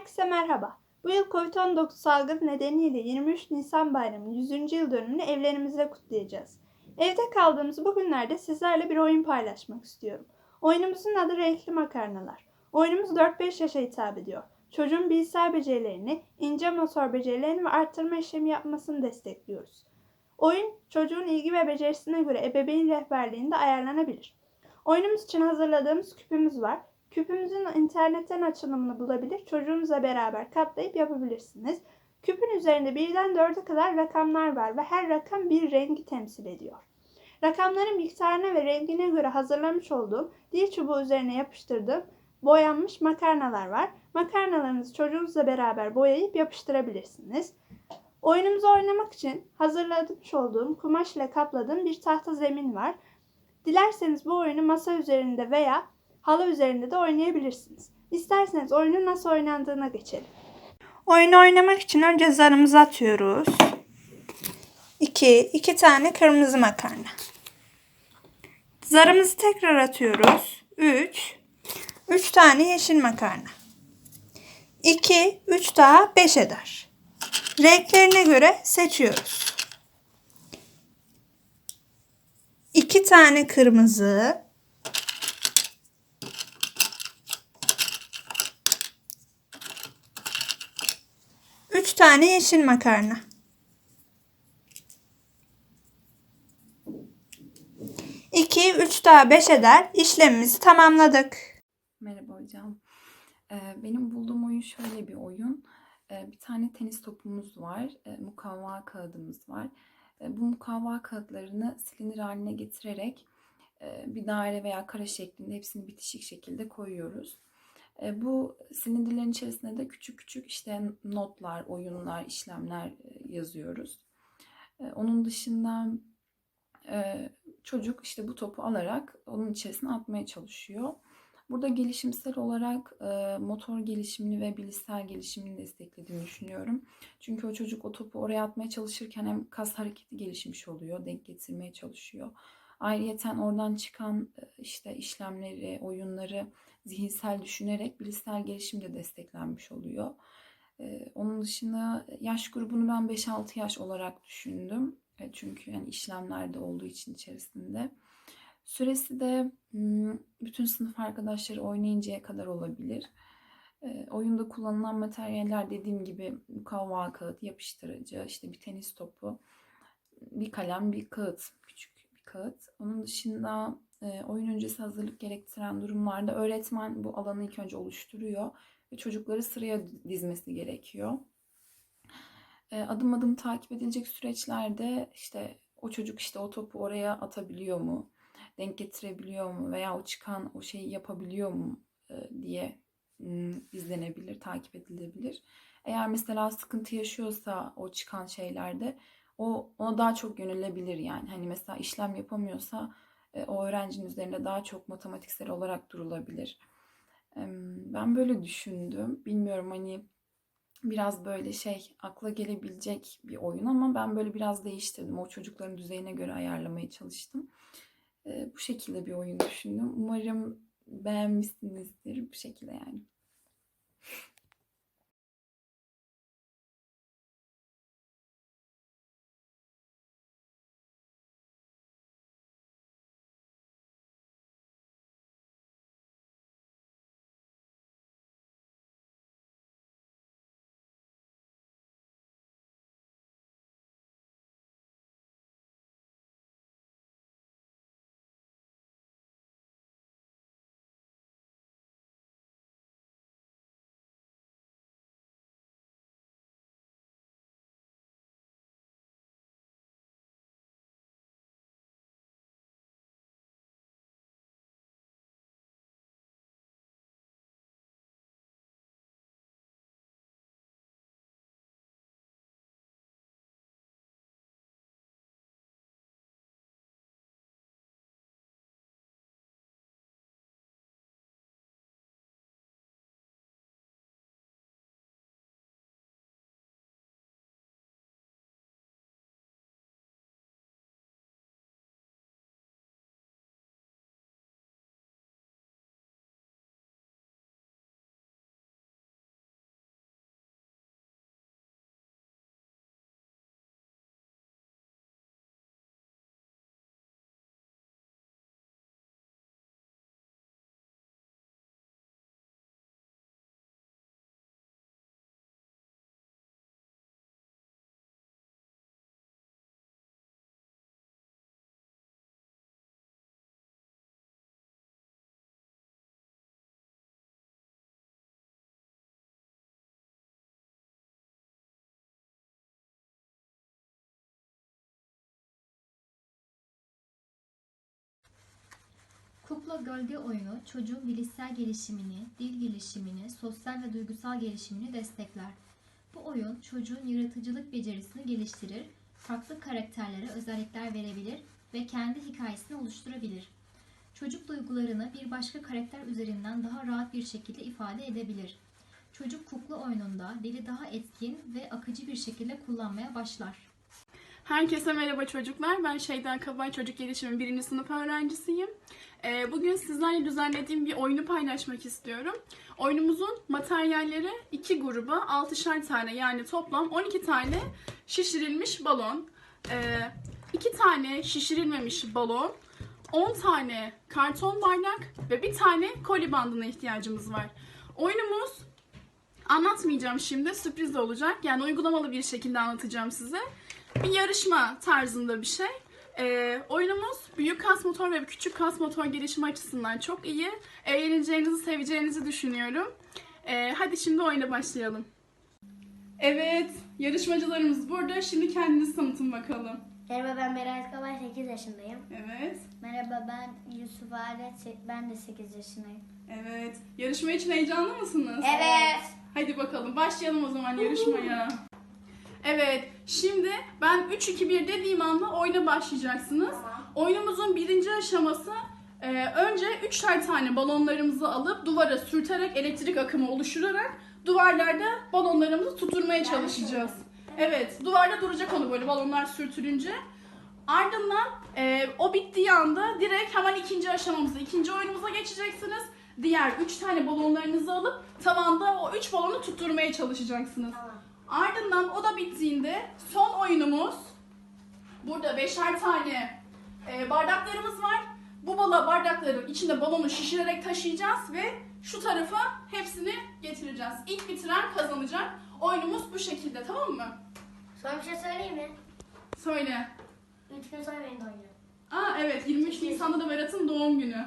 Herkese merhaba. Bu yıl Covid-19 salgını nedeniyle 23 Nisan Bayramı'nın 100. yıl dönümünü evlerimizde kutlayacağız. Evde kaldığımız bu günlerde sizlerle bir oyun paylaşmak istiyorum. Oyunumuzun adı Renkli Makarnalar. Oyunumuz 4-5 yaşa hitap ediyor. Çocuğun bilgisayar becerilerini, ince motor becerilerini ve arttırma işlemi yapmasını destekliyoruz. Oyun çocuğun ilgi ve becerisine göre ebeveyn rehberliğinde ayarlanabilir. Oyunumuz için hazırladığımız küpümüz var. Küpümüzün internetten açılımını bulabilir, çocuğunuzla beraber katlayıp yapabilirsiniz. Küpün üzerinde birden dörde kadar rakamlar var ve her rakam bir rengi temsil ediyor. Rakamların miktarına ve rengine göre hazırlamış olduğum dil çubuğu üzerine yapıştırdığım boyanmış makarnalar var. Makarnalarınızı çocuğunuzla beraber boyayıp yapıştırabilirsiniz. Oyunumuzu oynamak için hazırlamış olduğum kumaş ile kapladığım bir tahta zemin var. Dilerseniz bu oyunu masa üzerinde veya halı üzerinde de oynayabilirsiniz. İsterseniz oyunun nasıl oynandığına geçelim. Oyunu oynamak için önce zarımızı atıyoruz. 2. 2 tane kırmızı makarna. Zarımızı tekrar atıyoruz. 3. 3 tane yeşil makarna. 2, 3 daha 5 eder. Renklerine göre seçiyoruz. 2 tane kırmızı, Üç tane yeşil makarna. İki, üç daha beş eder. İşlemimizi tamamladık. Merhaba hocam. Ee, benim bulduğum oyun şöyle bir oyun. Ee, bir tane tenis topumuz var. Ee, mukavva kağıdımız var. Bu mukavva kağıtlarını silinir haline getirerek e, bir daire veya kare şeklinde hepsini bitişik şekilde koyuyoruz. Ee, bu silindirlerin içerisinde de küçük küçük işte notlar, oyunlar, işlemler e, yazıyoruz. Ee, onun dışında e, çocuk işte bu topu alarak onun içerisine atmaya çalışıyor. Burada gelişimsel olarak e, motor gelişimini ve bilişsel gelişimini desteklediğini düşünüyorum. Çünkü o çocuk o topu oraya atmaya çalışırken hem kas hareketi gelişmiş oluyor, denk getirmeye çalışıyor. Ayrıyeten oradan çıkan e, işte işlemleri, oyunları zihinsel düşünerek bilişsel gelişim de desteklenmiş oluyor. E, onun dışında yaş grubunu ben 5-6 yaş olarak düşündüm. E, çünkü yani işlemlerde olduğu için içerisinde. Süresi de bütün sınıf arkadaşları oynayıncaya kadar olabilir. E, oyunda kullanılan materyaller dediğim gibi mukavva kağıt, yapıştırıcı, işte bir tenis topu, bir kalem, bir kağıt, küçük bir kağıt. Onun dışında e, oyun öncesi hazırlık gerektiren durumlarda öğretmen bu alanı ilk önce oluşturuyor ve çocukları sıraya dizmesi gerekiyor. E, adım adım takip edilecek süreçlerde işte o çocuk işte o topu oraya atabiliyor mu? denk getirebiliyor mu veya o çıkan o şeyi yapabiliyor mu diye izlenebilir, takip edilebilir. Eğer mesela sıkıntı yaşıyorsa o çıkan şeylerde o ona daha çok yönelebilir yani. Hani mesela işlem yapamıyorsa o öğrencinin üzerinde daha çok matematiksel olarak durulabilir. Ben böyle düşündüm. Bilmiyorum hani biraz böyle şey akla gelebilecek bir oyun ama ben böyle biraz değiştirdim. O çocukların düzeyine göre ayarlamaya çalıştım bu şekilde bir oyun düşündüm. Umarım beğenmişsinizdir bu şekilde yani. Kukla gölge oyunu çocuğun bilişsel gelişimini, dil gelişimini, sosyal ve duygusal gelişimini destekler. Bu oyun çocuğun yaratıcılık becerisini geliştirir, farklı karakterlere özellikler verebilir ve kendi hikayesini oluşturabilir. Çocuk duygularını bir başka karakter üzerinden daha rahat bir şekilde ifade edebilir. Çocuk kukla oyununda dili daha etkin ve akıcı bir şekilde kullanmaya başlar. Herkese merhaba çocuklar. Ben Şeyda Kabay Çocuk Gelişimi 1. sınıf öğrencisiyim. Ee, Bugün sizlerle düzenlediğim bir oyunu paylaşmak istiyorum. Oyunumuzun materyalleri iki gruba 6'şer tane yani toplam 12 tane şişirilmiş balon, 2 tane şişirilmemiş balon, 10 tane karton bardak ve bir tane koli bandına ihtiyacımız var. Oyunumuz anlatmayacağım şimdi sürpriz olacak. Yani uygulamalı bir şekilde anlatacağım size bir yarışma tarzında bir şey. Ee, oyunumuz büyük kas motor ve küçük kas motor gelişimi açısından çok iyi. Eğleneceğinizi, seveceğinizi düşünüyorum. Ee, hadi şimdi oyuna başlayalım. Evet, yarışmacılarımız burada. Şimdi kendinizi tanıtın bakalım. Merhaba ben Berat Kabay 8 yaşındayım. Evet, Merhaba ben Yusuf Alet ben de 8 yaşındayım. evet. Yarışma için heyecanlı mısınız? Evet. Hadi bakalım başlayalım o zaman yarışmaya. Evet, şimdi ben 3-2-1 dediğim anda oyuna başlayacaksınız. Oyunumuzun birinci aşaması e, önce üçer tane balonlarımızı alıp duvara sürterek elektrik akımı oluşturarak duvarlarda balonlarımızı tutturmaya çalışacağız. Evet, duvarda duracak onu böyle balonlar sürtülünce. Ardından e, o bittiği anda direkt hemen ikinci aşamamıza, ikinci oyunumuza geçeceksiniz. Diğer üç tane balonlarınızı alıp tavanda o üç balonu tutturmaya çalışacaksınız. Ardından o da bittiğinde son oyunumuz burada beşer tane e, bardaklarımız var. Bu bala bardakların içinde balonu şişirerek taşıyacağız ve şu tarafa hepsini getireceğiz. İlk bitiren kazanacak. Oyunumuz bu şekilde tamam mı? Son bir şey söyleyeyim mi? Söyle. 3 gün sonra benim doğum günüm. Aa evet 23 Nisan'da da Berat'ın doğum günü.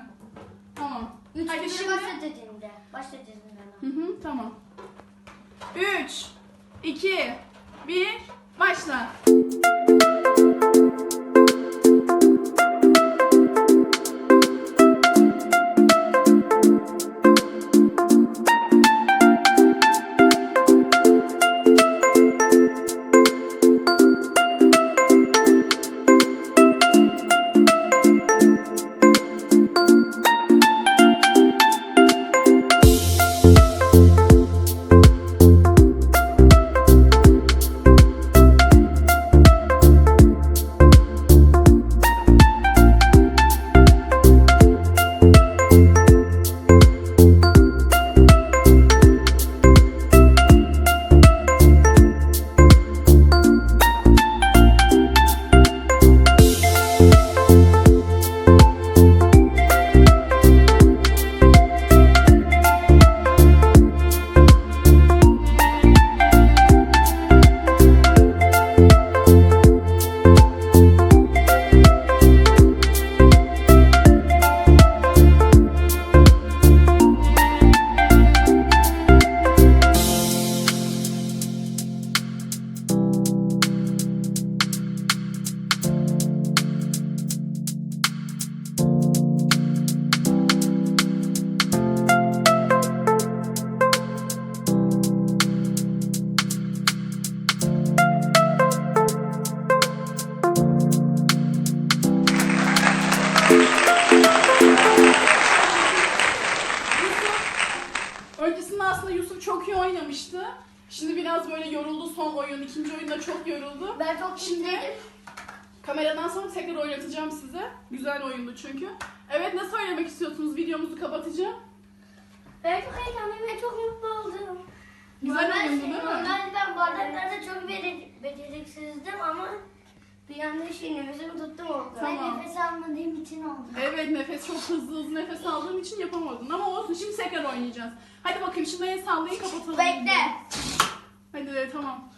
Tamam. 3 Hadi gün şimdi- sonra başlatacağım Başlatacağım Hı hı tamam. 3 2 1 başla. Çok iyi oynamıştı. Şimdi biraz böyle yoruldu son oyun. ikinci oyunda çok yoruldu. Ben çok Şimdi mutluyum. kameradan sonra tekrar oynatacağım size. Güzel oyundu çünkü. Evet ne söylemek istiyorsunuz? Videomuzu kapatacağım. Ben çok heyecanlıyım ve çok mutlu oldum. Güzel oyundu değil mi? Normalde ben bardaklarda çok bece- beceriksizdim ama bir anda şey nefesimi tuttum oldu. Tamam. nefes almadığım için oldu. Evet nefes çok hızlı hızlı nefes aldığım için yapamadın ama olsun şimdi tekrar oynayacağız. Hadi bakayım şimdi el sallayın kapatalım. Bekle. Hadi tamam.